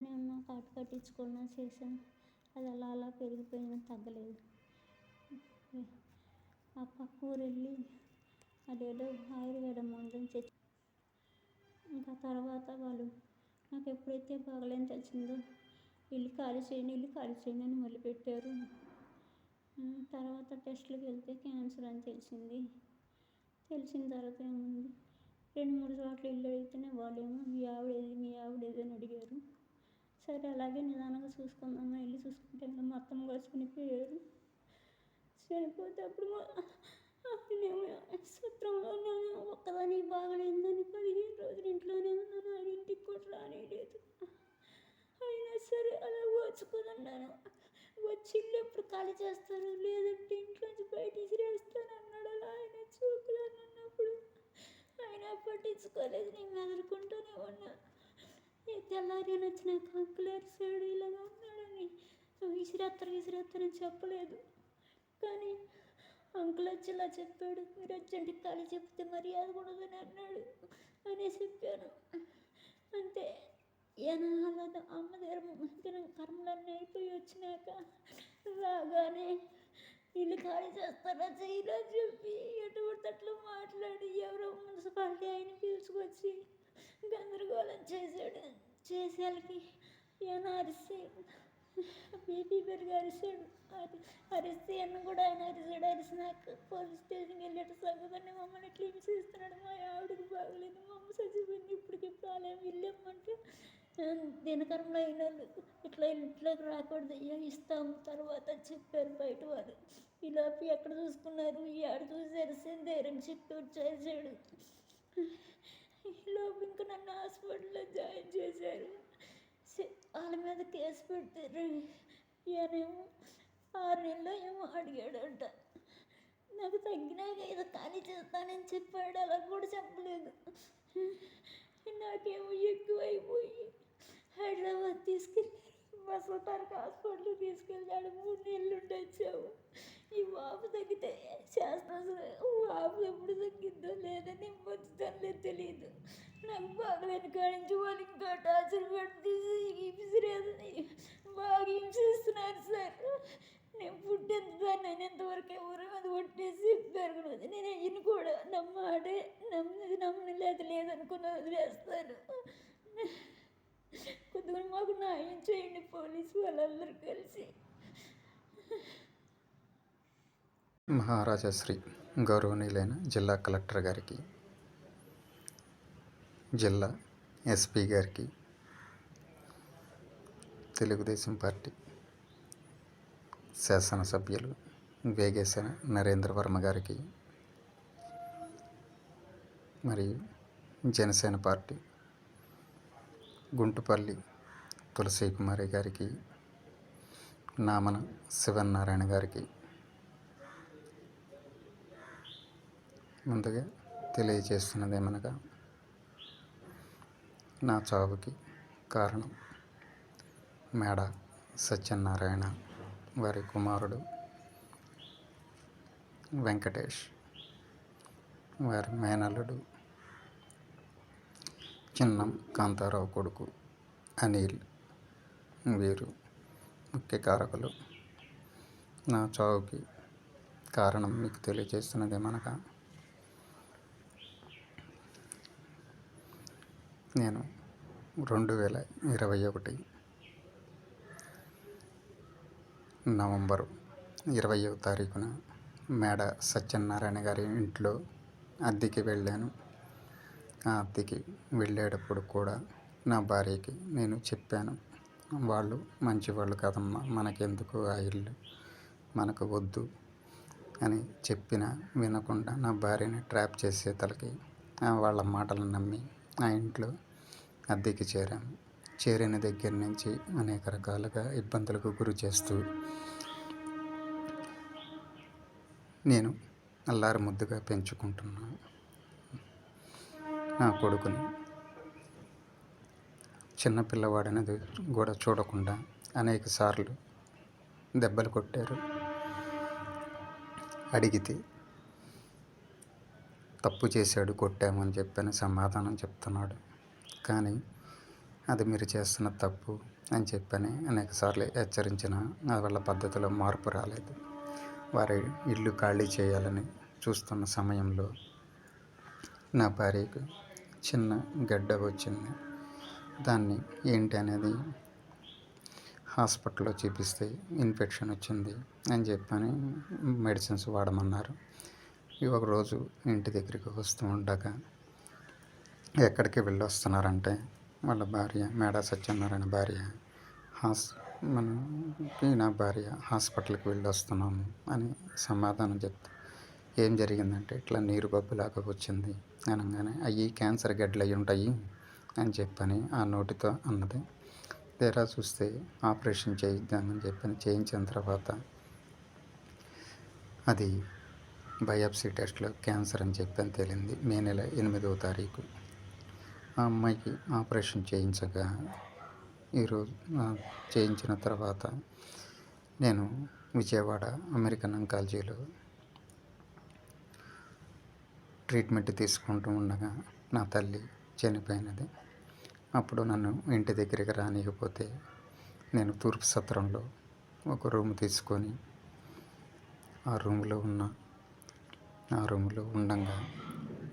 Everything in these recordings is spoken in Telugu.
నేను కాటు కట్టించుకున్నా చేశాను అది అలా అలా పెరిగిపోయింది తగ్గలేదు. ఆ పక్క ఊరు వెళ్ళి అదేదో ఆయుర్వేద మందుని తెచ్చి ఇంకా తర్వాత వాళ్ళు నాకు ఎప్పుడైతే బాగలేని తెలిసిందో ఇల్లు ఖాళీ చేయండి ఇల్లు ఖాళీ చేయండి అని మొదలుపెట్టారు. తర్వాత టెస్ట్లకు వెళ్తే క్యాన్సర్ అని తెలిసింది. తెలిసిన తర్వాత ఏముంది? రెండు మూడు చోట్ల ఇల్లు అడిగితేనే వాళ్ళేమో మీ ఆవిడేది మీ ఆవిడేది అని అడిగారు. సరే అలాగే నిదానంగా చూసుకుందామని వెళ్ళి చూసుకుంటే మొత్తం మా చనిపోయారు. చనిపోతే అప్పుడు మా నేనేమో సత్రంలో ఒక్కదానికి బాగలేదని పదిహేను రోజులు ఇంట్లోనే ఉన్నాను ఆయన ఇంటికి కూడా రానిలేదు. అయినా సరే అలా ఓచుకున్నాను వచ్చి ఇల్లు ఎప్పుడు ఖాళీ చేస్తారు లేదంటే ఇంట్లోంచి బయట విసిరేస్తాను అన్నాడు అలా ఆయన చూపులను అన్నప్పుడు. ఆయన పట్టించుకోలేదు నేను ఎదుర్కొంటూనే ఉన్నా. తెల్లారి వచ్చినాక అంకుల్ సైడ్ ఇలాగా ఉన్నాడని. విసిరేస్తారు విసిరేస్తారని చెప్పలేదు. కానీ అంకుల్ వచ్చి ఇలా చెప్పాడు మీరు వచ్చండి ఖాళీ చెప్తే మర్యాద కూడదని అన్నాడు. అని చెప్పాను. అంతే. ఎనాలతో అమ్మ దగ్గర కర్మలన్నీ అయిపోయి వచ్చినాక రాగానే ఇల్లు ఖాళీ చేస్తారా చేయరా చెప్పి ఎటువంటి అట్లా మాట్లాడి ఎవరో మున్సిపాలిటీ ఆయన పిలుచుకొచ్చి గందరగోళం చేశాడు. చేసేళ్ళకి ఈయన అరిసి బీపీ పెరిగి అరిసాడు. అది అరిస్తే అన్న కూడా ఆయన అరిసాడు. అరిసినాక పోలీస్ స్టేషన్కి వెళ్ళేట సంగతి మమ్మల్ని క్లీన్ చేస్తున్నాడు. మా ఆవిడకి బాగలేదు. మా అమ్మ చచ్చిపోయింది. ఇప్పటికి ప్రాబ్లం వెళ్ళామంటే దినకరంలో అయిన ఇట్లా ఇంట్లోకి రాకూడదు అయ్యా ఇస్తాము తర్వాత చెప్పారు బయట వారు ఈలోపు ఎక్కడ చూసుకున్నారు? ఈ ఆడ చూసి అరిసింది ధైర్యం చెప్పి వచ్చేసాడు ఈలోపు ఇంకా నన్ను హాస్పిటల్లో జాయిన్ చేశారు. వాళ్ళ మీద కేసు పెడతారు. ఈయనేమో ఆరు నెలలో ఏమో అడిగాడంట. నాకు తగ్గినాక ఏదో కానీ చేస్తానని చెప్పాడు అలా కూడా చెప్పలేదు. నాకేమో ఎక్కువైపోయి హైదరాబాద్ తీసుకెళ్ళి బసవతారక హాస్పిటల్కి తీసుకెళ్ళాడు. మూడు నెలలు ఉండొచ్చావు. ఈ వాపు తగ్గితే చేస్తాను వాపు ఎప్పుడు తగ్గిద్దో లేదని వచ్చుతానులే తెలియదు నాకు బాగా వెనకాడించి వాళ్ళు ఇంకా టార్చర్ పెడితే విసిరేదని బాగా హింసిస్తున్నారు సార్. నేను పుట్టిన దాన్ని నేను ఎంతవరకు ఎవరు అది కొట్టేసి పెరగలేదు. నేను అయ్యను కూడా నమ్మాడే నమ్మది నమ్మని లేదు లేదనుకుని వదిలేస్తాను. కొద్దిగా మాకు న్యాయం చేయండి పోలీసు వాళ్ళందరూ కలిసి. మహారాజశ్రీ గౌరవనీయులైన జిల్లా కలెక్టర్ గారికి జిల్లా ఎస్పీ గారికి తెలుగుదేశం పార్టీ శాసనసభ్యులు వేగేసిన నరేంద్ర వర్మ గారికి మరియు జనసేన పార్టీ గుంటుపల్లి తులసి కుమారి గారికి నామన శివనారాయణ గారికి ముందుగా తెలియజేస్తున్నది ఏమనగా నా చావుకి కారణం మేడ సత్యనారాయణ వారి కుమారుడు వెంకటేష్ వారి మేనల్లుడు చిన్నం కాంతారావు కొడుకు అనిల్ వీరు ముఖ్య కారకులు. నా చావుకి కారణం మీకు తెలియజేస్తున్నది మనక. నేను రెండు వేల ఇరవై ఒకటి నవంబరు ఇరవయో తారీఖున మేడ సత్యనారాయణ గారి ఇంట్లో అద్దెకి వెళ్ళాను. ఆ అద్దెకి వెళ్ళేటప్పుడు కూడా నా భార్యకి నేను చెప్పాను వాళ్ళు మంచివాళ్ళు కాదమ్మా మనకెందుకు ఆ ఇల్లు? మనకు వద్దు అని చెప్పిన వినకుండా నా భార్యని ట్రాప్ చేసే తలకి వాళ్ళ మాటలు నమ్మి ఆ ఇంట్లో అద్దెకి చేరాను. చేరిన దగ్గర నుంచి అనేక రకాలుగా ఇబ్బందులకు గురి చేస్తూ నేను అల్లారు ముద్దుగా పెంచుకుంటున్నాను. నా కొడుకుని. చిన్నపిల్లవాడనేది కూడా చూడకుండా అనేక సార్లు దెబ్బలు కొట్టారు. అడిగితే తప్పు చేశాడు కొట్టామని చెప్పని సమాధానం చెప్తున్నాడు. కానీ అది మీరు చేస్తున్న తప్పు అని చెప్పని అనేకసార్లు హెచ్చరించిన వాళ్ళ పద్ధతిలో మార్పు రాలేదు. వారి ఇల్లు ఖాళీ చేయాలని చూస్తున్న సమయంలో నా భార్యకు చిన్న గడ్డ వచ్చింది. దాన్ని ఏంటి అనేది హాస్పిటల్లో చూపిస్తే ఇన్ఫెక్షన్ వచ్చింది అని చెప్పని మెడిసిన్స్ వాడమన్నారు. ఈ ఒకరోజు ఇంటి దగ్గరికి వస్తూ ఉండగా ఎక్కడికి వెళ్ళి వస్తున్నారంటే వాళ్ళ భార్య మేడా సత్యనారాయణ భార్య హాస్ మనకి నా భార్య హాస్పిటల్కి వెళ్ళి వస్తున్నాము అని సమాధానం చెప్తే ఏం జరిగిందంటే ఇట్లా నీరు బబ్బులాగా వచ్చింది. అనగానే అవి క్యాన్సర్ గడ్డలు అయి ఉంటాయి అని చెప్పని ఆ నోటితో అన్నది. తీరా చూస్తే ఆపరేషన్ చేయిద్దామని చెప్పని చేయించిన తర్వాత అది బయాప్సీ టెస్ట్లో క్యాన్సర్ అని చెప్పని తేలింది మే నెల ఎనిమిదవ తారీఖు. ఆ అమ్మాయికి ఆపరేషన్ చేయించగా ఈరోజు చేయించిన తర్వాత నేను విజయవాడ అమెరికన్ అంకాలజీలో ట్రీట్మెంట్ తీసుకుంటూ ఉండగా నా తల్లి చనిపోయినది. అప్పుడు నన్ను ఇంటి దగ్గరికి రానియకపోతే నేను తూర్పు సత్రంలో ఒక రూమ్ తీసుకొని ఆ రూమ్లో ఉన్న ఆ రూమ్లో ఉండగా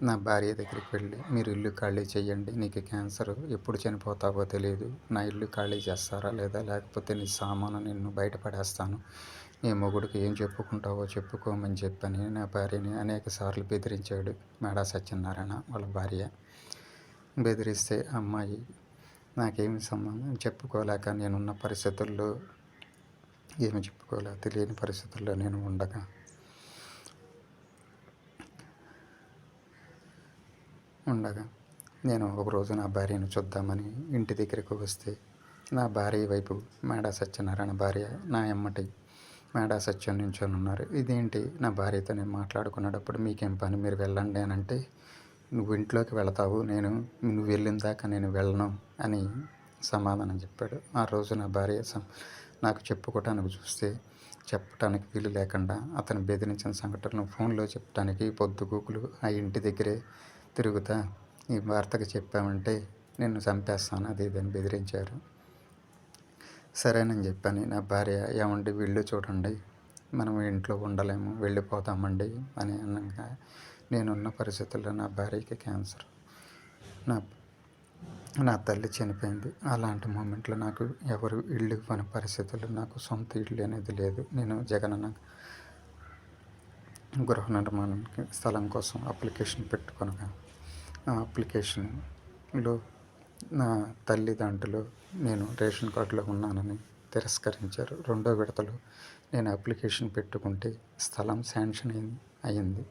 నా భార్య దగ్గరికి వెళ్ళి మీరు ఇల్లు ఖాళీ చేయండి నీకు క్యాన్సర్ ఎప్పుడు చనిపోతావో తెలియదు నా ఇల్లు ఖాళీ చేస్తారా లేదా? లేకపోతే నీ సామాను నిన్ను బయటపడేస్తాను నీ మొగుడికి ఏం చెప్పుకుంటావో చెప్పుకోమని చెప్పని నా భార్యని అనేక సార్లు బెదిరించాడు మేడా సత్యనారాయణ వాళ్ళ భార్య. బెదిరిస్తే అమ్మాయి నాకేమి సంబంధం? చెప్పుకోలేక నేనున్న పరిస్థితుల్లో ఏమి చెప్పుకోలేక తెలియని పరిస్థితుల్లో నేను ఉండగా. ఉండగా. నేను ఒకరోజు నా భార్యను చూద్దామని ఇంటి దగ్గరకు వస్తే నా భార్య వైపు మేడా సత్యనారాయణ భార్య నా ఎమ్మటి మేడా సత్యం నించొని ఉన్నారు. ఇదేంటి? నా భార్యతో నేను మాట్లాడుకునేటప్పుడు మీకేం పని? మీరు వెళ్ళండి అని అంటే నువ్వు ఇంట్లోకి వెళతావు నేను నువ్వు వెళ్ళిన దాకా నేను వెళ్ళను అని సమాధానం చెప్పాడు. ఆ రోజు నా భార్య నాకు చెప్పుకోవటానికి చూస్తే చెప్పటానికి వీలు లేకుండా అతను బెదిరించిన సంఘటనలు ఫోన్లో చెప్పడానికి పొద్దుగూకులు ఆ ఇంటి దగ్గరే తిరుగుతా ఈ వార్తకు చెప్పామంటే నిన్ను చంపేస్తాను అది ఇదని బెదిరించారు. సరేనని చెప్పని నా భార్య ఏమండి వీళ్ళు చూడండి మనం ఇంట్లో ఉండలేము వెళ్ళిపోతామండి అని అనగా నేనున్న పరిస్థితుల్లో నా భార్యకి క్యాన్సర్. నా నా తల్లి చనిపోయింది. అలాంటి మూమెంట్లో నాకు ఎవరు ఇల్లు ఇవ్వని పరిస్థితులు నాకు సొంత ఇల్లు అనేది లేదు. నేను జగనన్న గృహ నిర్మాణానికి స్థలం కోసం అప్లికేషన్ పెట్టుకొనగా ఆ అప్లికేషన్లో నా తల్లి దాంట్లో నేను రేషన్ కార్డులో ఉన్నానని తిరస్కరించారు. రెండో విడతలో నేను అప్లికేషన్ పెట్టుకుంటే స్థలం శాంక్షన్ అయింది అయింది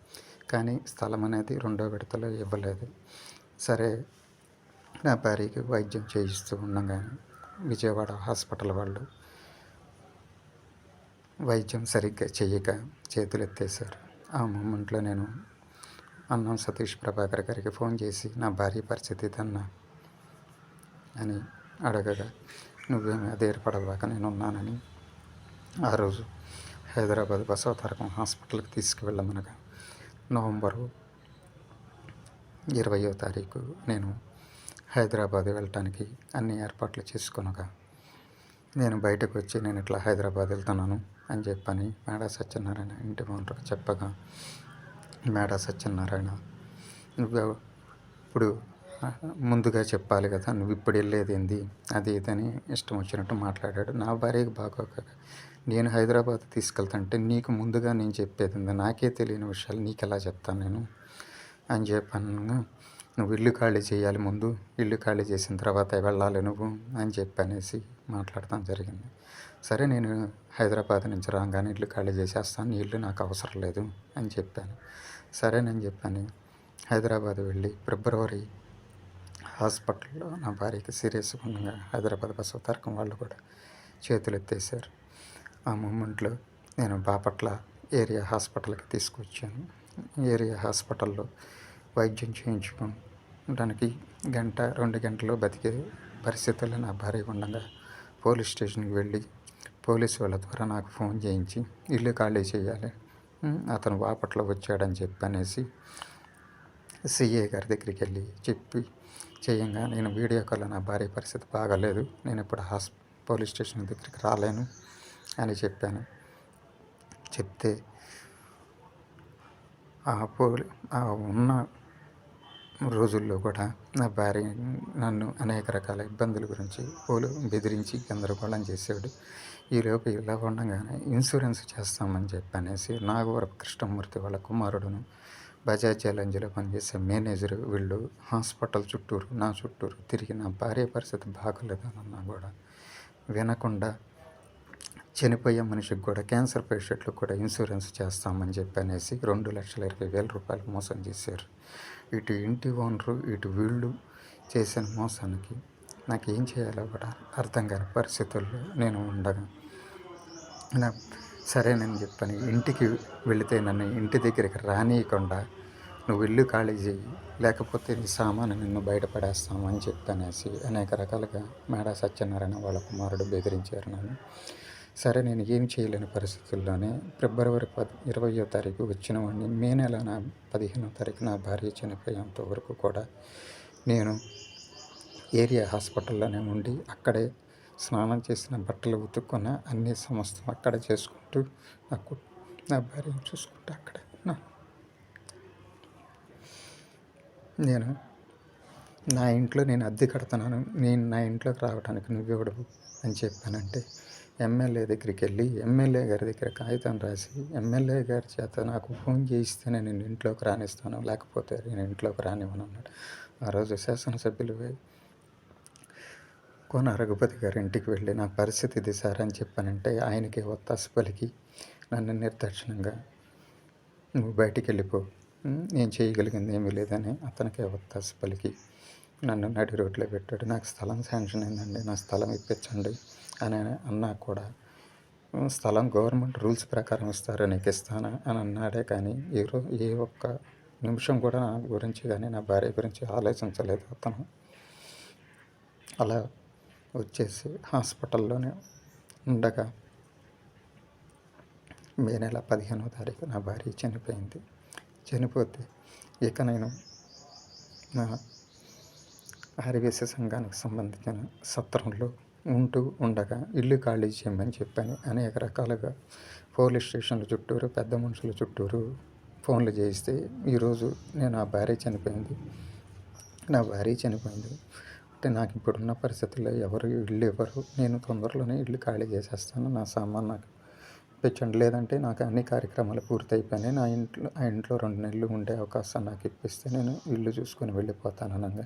కానీ స్థలం అనేది రెండో విడతలో ఇవ్వలేదు. సరే నా భార్యకి వైద్యం చేయిస్తూ ఉండగానే విజయవాడ హాస్పిటల్ వాళ్ళు వైద్యం సరిగ్గా చేయక చేతులెత్తేశారు. ఆ మూమెంట్లో నేను అన్నం సతీష్ ప్రభాకర్ గారికి ఫోన్ చేసి నా భార్య పరిస్థితి ఇదన్నా అని అడగగా నువ్వేమి అధైర్యపడవాక నేను ఉన్నానని ఆ రోజు హైదరాబాద్ బసవతారకం హాస్పిటల్కి తీసుకువెళ్ళమనగా నవంబరు ఇరవయో తారీఖు నేను హైదరాబాద్ వెళ్ళటానికి అన్ని ఏర్పాట్లు చేసుకునగా నేను బయటకు వచ్చి నేను ఇట్లా హైదరాబాద్ వెళ్తున్నాను అని చెప్పని మేడా సత్యనారాయణ ఇంటి ఓనర్కి చెప్పగా మేడా సత్యనారాయణ నువ్వు ఇప్పుడు ముందుగా చెప్పాలి కదా నువ్వు ఇప్పుడు వెళ్ళేది ఏంది? అది ఇదని ఇష్టం వచ్చినట్టు మాట్లాడాడు. నా భార్యకి బాగోక నేను హైదరాబాద్ తీసుకెళ్తాంటే నీకు ముందుగా నేను చెప్పేది ఉంది నాకే తెలియని విషయాలు నీకు ఎలా చెప్తాను నేను? అని చెప్పాను నువ్వు ఇల్లు ఖాళీ చేయాలి ముందు ఇల్లు ఖాళీ చేసిన తర్వాత వెళ్ళాలి నువ్వు అని చెప్పి అనేసి మాట్లాడటం జరిగింది. సరే నేను హైదరాబాద్ నుంచి రాగానే ఇల్లు ఖాళీ చేసేస్తాను ఇల్లు నాకు అవసరం లేదు అని చెప్పాను. సరేనని చెప్పాను హైదరాబాద్ వెళ్ళి ఫిబ్రవరి హాస్పిటల్లో నా భార్యకి సీరియస్ ఉండగా హైదరాబాద్ బస్సు తరకం వాళ్ళు కూడా చేతులు ఎత్తేసారు ఆ మూమెంట్లో నేను బాపట్ల ఏరియా హాస్పిటల్కి తీసుకొచ్చాను. ఏరియా హాస్పిటల్లో వైద్యం చేయించుకోవడానికి గంట రెండు గంటలు బతికే పరిస్థితుల్లో నా భార్య ఉండగా పోలీస్ స్టేషన్కి వెళ్ళి పోలీసు వాళ్ళ ద్వారా నాకు ఫోన్ చేయించి ఇల్లు ఖాళీ చేయాలి. అతను బాపట్ల వచ్చాడని చెప్పి అనేసి సిఏ గారి దగ్గరికి వెళ్ళి చెప్పి చేయంగా నేను వీడియో కాల్ నా భార్య పరిస్థితి బాగాలేదు. నేను ఇప్పుడు హాస్ పోలీస్ స్టేషన్ దగ్గరికి రాలేను అని చెప్పాను. చెప్తే ఆ పోలి ఉన్న రోజుల్లో కూడా నా భార్య నన్ను అనేక రకాల ఇబ్బందుల గురించి పోలు బెదిరించి గందరగోళం చేసాడు ఈలోపు ఇలా ఉండగానే ఇన్సూరెన్స్ చేస్తామని చెప్పి అనేసి నాగవరపు కృష్ణమూర్తి వాళ్ళ కుమారుడును బజాజ్ ఛాలెంజ్లో పనిచేసే మేనేజర్ వీళ్ళు హాస్పిటల్ చుట్టూరు నా చుట్టూరు తిరిగి నా భార్య పరిస్థితి బాగలేదనన్నా కూడా వినకుండా చనిపోయే మనిషికి కూడా క్యాన్సర్ పేషెంట్లకు కూడా ఇన్సూరెన్స్ చేస్తామని చెప్పి అనేసి రెండు లక్షల ఇరవై వేల రూపాయలు మోసం చేశారు. ఇటు ఇంటి ఓనరు ఇటు వీళ్ళు చేసిన మోసానికి నాకు ఏం చేయాలో కూడా అర్థం కాని పరిస్థితుల్లో నేను ఉండగా నా సరేనని చెప్పని ఇంటికి వెళితే నన్ను ఇంటి దగ్గరికి రానియకుండా నువ్వు ఇల్లు ఖాళీ చేయి లేకపోతే నీ సామాను నిన్ను బయటపడేస్తామని చెప్తానేసి చెప్పనేసి అనేక రకాలుగా మేడా సత్యనారాయణ వాళ్ళ కుమారుడు బెదిరించారు నన్ను. సరే నేను ఏం చేయలేని పరిస్థితుల్లోనే ఫిబ్రవరి పది ఇరవయో తారీఖు వచ్చిన వాడిని మే నెల నా పదిహేనో తారీఖు నా భార్య చనిపోయేంత వరకు కూడా నేను ఏరియా హాస్పిటల్లోనే ఉండి అక్కడే స్నానం చేసిన బట్టలు ఉతుక్కున్న అన్ని సమస్తం అక్కడ చేసుకుంటూ నాకు నా భార్యను చూసుకుంటూ అక్కడే ఉన్నాను. నేను నా ఇంట్లో నేను అద్దె కడుతున్నాను. నేను నా ఇంట్లోకి రావడానికి నువ్వెవడు అని చెప్పానంటే ఎమ్మెల్యే దగ్గరికి వెళ్ళి ఎమ్మెల్యే గారి దగ్గర కాగితం రాసి ఎమ్మెల్యే గారి చేత నాకు ఫోన్ చేయిస్తేనే నేను ఇంట్లోకి రానిస్తాను. లేకపోతే నేను ఇంట్లోకి రానివ్వను అన్నాడు. ఆ రోజు శాసనసభ్యులు కోన రఘుపతి గారి ఇంటికి వెళ్ళి నా పరిస్థితి ఇది సార్ అని చెప్పానంటే ఆయనకి ఒత్తాసు పలికి నన్ను నిర్దర్శనంగా నువ్వు బయటికి వెళ్ళిపో. నేను చేయగలిగింది ఏమీ లేదని అతనికి ఒత్తాసు పలికి. నన్ను నడి రోడ్లో పెట్టాడు. నాకు స్థలం శాంక్షన్ అయిందండి. నా స్థలం ఇప్పించండి అని అన్నా కూడా. స్థలం గవర్నమెంట్ రూల్స్ ప్రకారం ఇస్తారు నీకు ఇస్తాను అని అన్నాడే కానీ ఏ రో ఏ ఒక్క నిమిషం కూడా నా గురించి కానీ నా భార్య గురించి ఆలోచించలేదు అతను. అలా వచ్చేసి హాస్పిటల్లోనే ఉండగా మే నెల పదిహేనో తారీఖు నా భార్య చనిపోయింది. చనిపోతే ఇక నేను నా ఆర్యవేశ సంఘానికి సంబంధించిన సత్రంలో ఉంటూ ఉండగా ఇల్లు ఖాళీ చేయమని చెప్పాను అనేక రకాలుగా పోలీస్ స్టేషన్ల చుట్టూరు పెద్ద మనుషుల చుట్టూరు ఫోన్లు చేయిస్తే ఈరోజు నేను ఆ భార్య చనిపోయింది. నా భార్య చనిపోయింది. అంటే నాకు ఇప్పుడున్న పరిస్థితుల్లో ఎవరు ఇల్లు ఇవ్వరు నేను తొందరలోనే ఇల్లు ఖాళీ చేసేస్తాను. నా సామాన్ నాకు ఇప్పించండి. లేదంటే నాకు అన్ని కార్యక్రమాలు పూర్తయిపోయినాయి. నా ఇంట్లో ఆ ఇంట్లో రెండు నెలలు ఉండే అవకాశం నాకు ఇప్పిస్తే నేను ఇల్లు చూసుకొని వెళ్ళిపోతాను అనగా.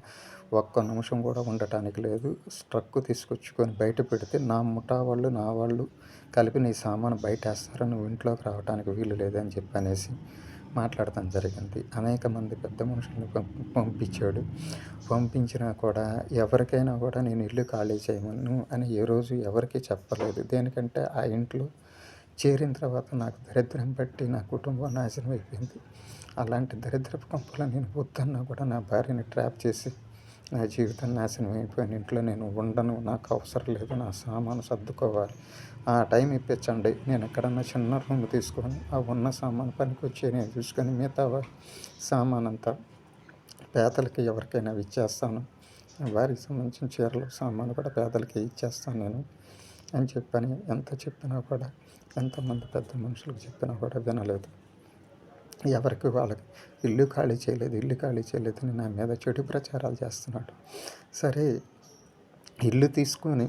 ఒక్క నిమిషం కూడా ఉండటానికి లేదు. స్ట్రక్ తీసుకొచ్చుకొని బయట పెడితే నా ముఠా వాళ్ళు నా వాళ్ళు కలిపి నీ సామాను బయట వేస్తారు నువ్వు ఇంట్లోకి రావడానికి వీలు లేదని చెప్పి అనేసి మాట్లాడటం జరిగింది. అనేక మంది పెద్ద మనుషుల్ని పంపించాడు. పంపించినా కూడా ఎవరికైనా కూడా నేను ఇల్లు ఖాళీ చేయమను అని ఏ రోజు ఎవరికి చెప్పలేదు. దేనికంటే ఆ ఇంట్లో చేరిన తర్వాత నాకు దరిద్రం బట్టి నా కుటుంబం నాశనం అయిపోయింది. అలాంటి దరిద్రపు కంపలో నేను వద్దన్నా కూడా నా భార్యని ట్రాప్ చేసి నా జీవితం నాశనం అయిపోయిన ఇంట్లో నేను ఉండను నాకు అవసరం లేదు నా సామాను సర్దుకోవాలి. ఆ టైం ఇప్పించండి. నేను ఎక్కడన్నా చిన్న రూమ్ తీసుకొని ఆ ఉన్న సామాను పనికి వచ్చి నేను చూసుకొని మిగతా సామాన్ అంతా పేదలకి ఎవరికైనా ఇచ్చేస్తాను వారికి సంబంధించిన చీరలు సామాను కూడా పేదలకి ఇచ్చేస్తాను నేను అని చెప్పని ఎంత చెప్పినా కూడా ఎంతమంది పెద్ద మనుషులకు చెప్పినా కూడా వినలేదు. ఎవరికి వాళ్ళకి? ఇల్లు ఖాళీ చేయలేదు ఇల్లు ఖాళీ చేయలేదు నా మీద చెడు ప్రచారాలు చేస్తున్నాడు. సరే ఇల్లు తీసుకొని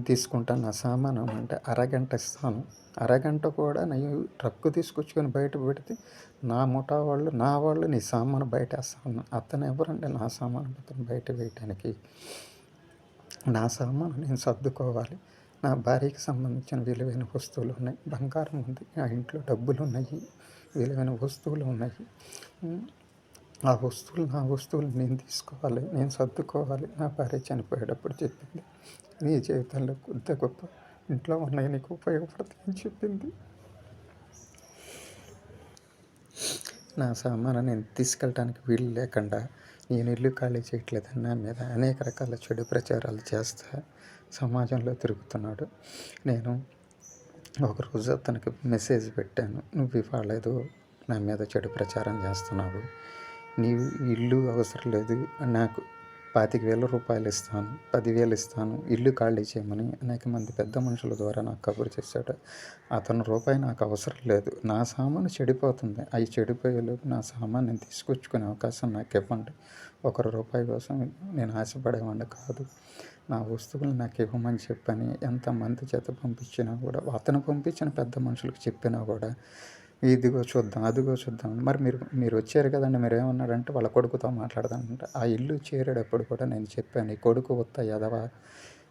తీసుకుంటాను నా సామాను అంటే అరగంట ఇస్తాను. అరగంట కూడా నేను ట్రక్కు తీసుకొచ్చుకొని బయట పెడితే నా ముఠా వాళ్ళు నా వాళ్ళు నీ సామాను బయట వేస్తాను. అతను ఎవరంటే నా సామాను అతను బయట వేయటానికి? నా సామాను నేను సర్దుకోవాలి. నా భార్యకి సంబంధించిన విలువైన వస్తువులు ఉన్నాయి. బంగారం ఉంది. ఆ ఇంట్లో డబ్బులు ఉన్నాయి. విలువైన వస్తువులు ఉన్నాయి. ఆ వస్తువులు నా వస్తువులు నేను తీసుకోవాలి. నేను సర్దుకోవాలి. నా భార్య చనిపోయేటప్పుడు చెప్పింది. నీ జీవితంలో కొద్ది గొప్ప ఇంట్లో ఉన్నాయి నీకు ఉపయోగపడతాయని చెప్పింది. నా సామాను నేను తీసుకెళ్ళడానికి వీలు లేకుండా నేను ఇల్లు ఖాళీ చేయట్లేదని నా మీద అనేక రకాల చెడు ప్రచారాలు చేస్తా. సమాజంలో తిరుగుతున్నాడు. నేను ఒకరోజు అతనికి మెసేజ్ పెట్టాను. నువ్వు ఇవ్వలేదు నా మీద చెడు ప్రచారం చేస్తున్నావు. నీవు ఇల్లు అవసరం లేదు. నాకు పాతిక వేల రూపాయలు ఇస్తాను. పదివేలు ఇస్తాను. ఇల్లు ఖాళీ చేయమని అనేక మంది పెద్ద మనుషుల ద్వారా నాకు కబురు చేశాడు. అతను రూపాయి నాకు అవసరం లేదు. నా సామాను చెడిపోతుంది. అవి చెడిపోయేలోపు నా సామాను నేను తీసుకొచ్చుకునే అవకాశం నాకు ఇవ్వండి. ఒకరి రూపాయి కోసం నేను ఆశపడేవాడిని కాదు. నా వస్తువులు నాకు ఇవ్వమని చెప్పని ఎంతమంది చేత పంపించినా కూడా అతను పంపించిన పెద్ద మనుషులకు చెప్పినా కూడా ఇదిగో చూద్దాం అదిగో చూద్దాం. మరి మీరు మీరు వచ్చారు కదండి మీరు ఏమన్నారంటే వాళ్ళ కొడుకుతో మాట్లాడదామంటే. ఆ ఇల్లు చేరేటప్పుడు కూడా నేను చెప్పాను నీ కొడుకు వస్తా ఎదవా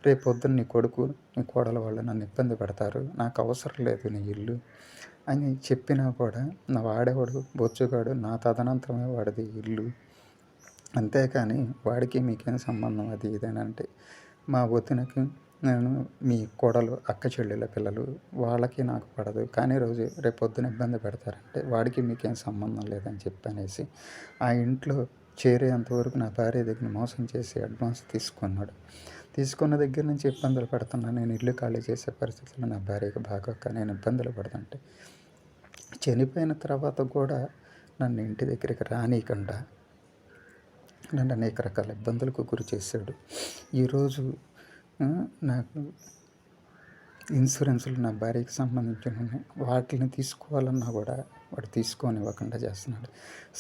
రేపు పొద్దున్న నీ కొడుకు నీ కోడల వాళ్ళు నన్ను ఇబ్బంది పెడతారు నాకు అవసరం లేదు నీ ఇల్లు అని చెప్పినా కూడా నా వాడేవాడు? బొచ్చుగాడు నా తదనంతరమే వాడిది ఇల్లు. అంతేకాని వాడికి మీకేం సంబంధం అది ఇదేనంటే మా వదినకి నేను మీ కోడలు అక్క చెల్లెల పిల్లలు వాళ్ళకి నాకు పడదు. కానీ రోజు రేపొద్దున ఇబ్బంది పెడతారంటే వాడికి మీకేం సంబంధం లేదని చెప్పనేసి ఆ ఇంట్లో చేరేంతవరకు నా భార్య దగ్గర మోసం చేసి అడ్వాన్స్ తీసుకున్నాడు. తీసుకున్న దగ్గర నుంచి ఇబ్బందులు పడుతున్నాను నేను ఇల్లు ఖాళీ చేసే పరిస్థితుల్లో నా భార్యకి బాగోక నేను ఇబ్బందులు పడుతుంటే చనిపోయిన తర్వాత కూడా నన్ను ఇంటి దగ్గరికి రానీయకుండా నన్ను అనేక రకాల ఇబ్బందులకు గురి చేశాడు. ఈరోజు నాకు ఇన్సూరెన్సులు నా భార్యకి సంబంధించిన వాటిని తీసుకోవాలన్నా కూడా వాడు తీసుకొని ఇవ్వకుండా చేస్తున్నాడు.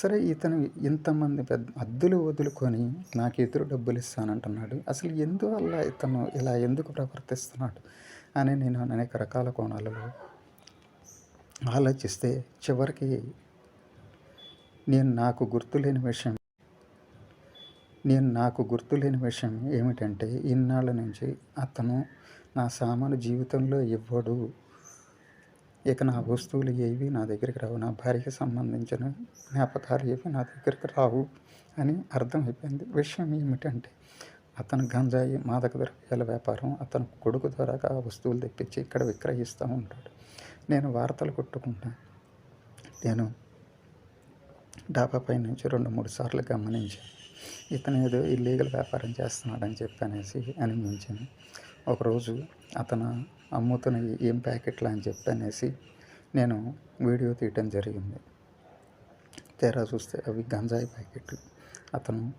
సరే ఇతను ఇంతమంది పెద్ద అద్దులు వదులుకొని నాకు ఎదురు డబ్బులు ఇస్తానంటున్నాడు. అసలు ఎందువల్ల ఇతను ఇలా ఎందుకు ప్రవర్తిస్తున్నాడు అని నేను అనేక రకాల కోణాలలో ఆలోచిస్తే చివరికి నేను నాకు గుర్తులేని విషయం నేను నాకు గుర్తులేని విషయం ఏమిటంటే ఇన్నాళ్ళ నుంచి అతను నా సామాను జీవితంలో ఇవ్వడు. ఇక నా వస్తువులు ఏవి నా దగ్గరికి రావు. నా భార్యకి సంబంధించిన జ్ఞాపకాలు ఏవి నా దగ్గరికి రావు అని అర్థమైపోయింది విషయం ఏమిటంటే అతను గంజాయి మాదక ద్రవ్యాల వ్యాపారం అతను కొడుకు ద్వారా ఆ వస్తువులు తెప్పించి ఇక్కడ విక్రయిస్తూ ఉంటాడు. నేను వార్తలు కొట్టుకుంటా. నేను డాబా పై నుంచి రెండు మూడు సార్లు గమనించాను ఇతను ఏదో ఇల్లీగల్ వ్యాపారం చేస్తున్నాడని చెప్పి అనేసి అనిపించింది. ఒకరోజు అతను అమ్ముతున్న ఏం ప్యాకెట్లు అని చెప్పి అనేసి నేను వీడియో తీయటం జరిగింది. తేరా చూస్తే అవి గంజాయి ప్యాకెట్లు. అతను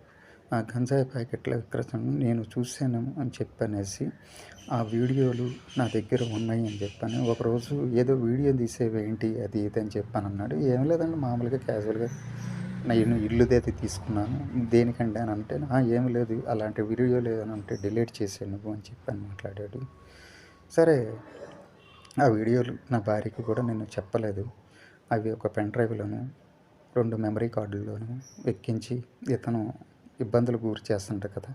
ఆ గంజాయి ప్యాకెట్ల విక్రతను నేను చూశాను అని చెప్పనేసి ఆ వీడియోలు నా దగ్గర ఉన్నాయి అని చెప్పాను. ఒకరోజు ఏదో వీడియో తీసేవేంటి అది ఇది అని చెప్పాను అన్నాడు ఏం లేదండి మామూలుగా క్యాజువల్గా నేను ఇల్లుదైతే తీసుకున్నాను. దేనికంటే అని అంటే "ఆ, ఏం లేదు. అలాంటి వీడియో లేదని అంటే డిలీట్ చేసాను నువ్వు అని చెప్పాను మాట్లాడాడు. సరే ఆ వీడియోలు నా భార్యకి కూడా నేను చెప్పలేదు. అవి ఒక పెన్ డ్రైవ్లోను రెండు మెమరీ కార్డుల్లోనూ ఎక్కించి ఇతను ఇబ్బందులు గురి చేస్తుంట కదా.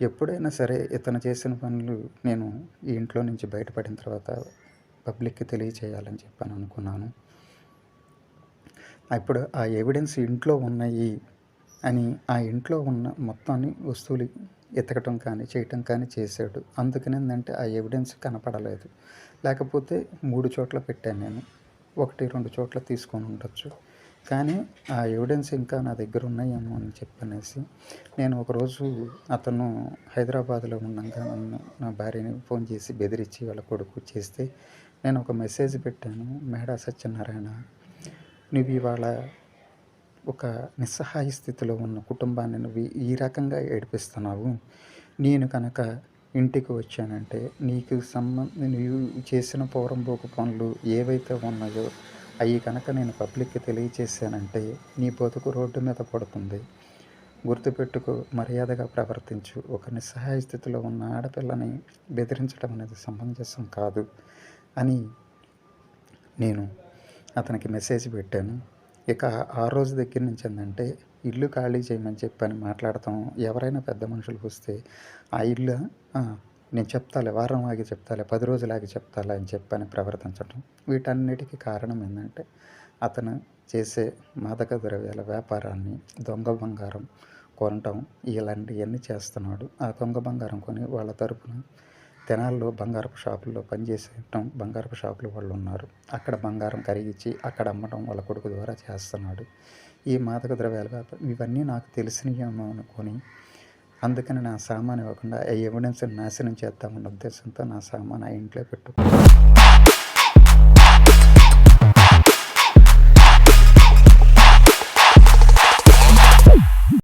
ఎప్పుడైనా సరే ఇతను చేసిన పనులు నేను ఈ ఇంట్లో నుంచి బయటపడిన తర్వాత పబ్లిక్కి తెలియచేయాలని చెప్పాను అనుకున్నాను. అప్పుడు ఆ ఎవిడెన్స్ ఇంట్లో ఉన్నాయి అని ఆ ఇంట్లో ఉన్న మొత్తాన్ని వస్తువులు ఎతకటం కానీ చేయటం కానీ చేశాడు. అందుకని ఏంటంటే ఆ ఎవిడెన్స్ కనపడలేదు. లేకపోతే మూడు చోట్ల పెట్టాను నేను. ఒకటి రెండు చోట్ల తీసుకొని ఉండొచ్చు. కానీ ఆ ఎవిడెన్స్ ఇంకా నా దగ్గర ఉన్నాయేమో అని చెప్పనేసి నేను ఒకరోజు అతను హైదరాబాద్లో ఉండగా నన్ను నా భార్యని ఫోన్ చేసి బెదిరించి వాళ్ళ కొడుకు చేస్తే నేను ఒక మెసేజ్ పెట్టాను. మేడా సత్యనారాయణ నువ్వు ఇవాళ ఒక నిస్సహాయ స్థితిలో ఉన్న కుటుంబాన్ని నువ్వు ఈ రకంగా ఏడిపిస్తున్నావు. నేను కనుక ఇంటికి వచ్చానంటే నీకు సంబంధ నువ్వు చేసిన పోరంబోకు పనులు ఏవైతే ఉన్నాయో అవి కనుక నేను పబ్లిక్కి తెలియచేశానంటే నీ బతుకు రోడ్డు మీద పడుతుంది. గుర్తుపెట్టుకో మర్యాదగా ప్రవర్తించు. ఒక నిస్సహాయ స్థితిలో ఉన్న ఆడపిల్లని బెదిరించడం అనేది సమంజసం కాదు అని నేను అతనికి మెసేజ్ పెట్టాను. ఇక ఆ రోజు దగ్గర నుంచి ఏంటంటే ఇల్లు ఖాళీ చేయమని చెప్పని మాట్లాడతాం. ఎవరైనా పెద్ద మనుషులు వస్తే ఆ ఇల్లు నేను చెప్తాలే వారం ఆగి చెప్తాలే పది రోజులాగి చెప్తాలే అని చెప్పని ప్రవర్తించడం వీటన్నిటికీ కారణం ఏంటంటే అతను చేసే మాదక ద్రవ్యాల వ్యాపారాన్ని దొంగ బంగారం కొనటం ఇలాంటివన్నీ చేస్తున్నాడు. ఆ దొంగ బంగారం కొని వాళ్ళ తరపున తెనాల్లో బంగారపు షాపుల్లో పనిచేసేయటం బంగారపు షాపులు వాళ్ళు ఉన్నారు. అక్కడ బంగారం కరిగించి అక్కడ అమ్మటం వాళ్ళ కొడుకు ద్వారా చేస్తున్నాడు. ఈ మాదక ద్రవ్యాలు ఇవన్నీ నాకు తెలిసినయేమో అనుకొని అందుకని నా సామాన్ ఇవ్వకుండా ఎవిడెన్స్ నాశనం చేద్దామన్న ఉద్దేశంతో నా సామాన్ ఆ ఇంట్లో పెట్టుకున్నాను.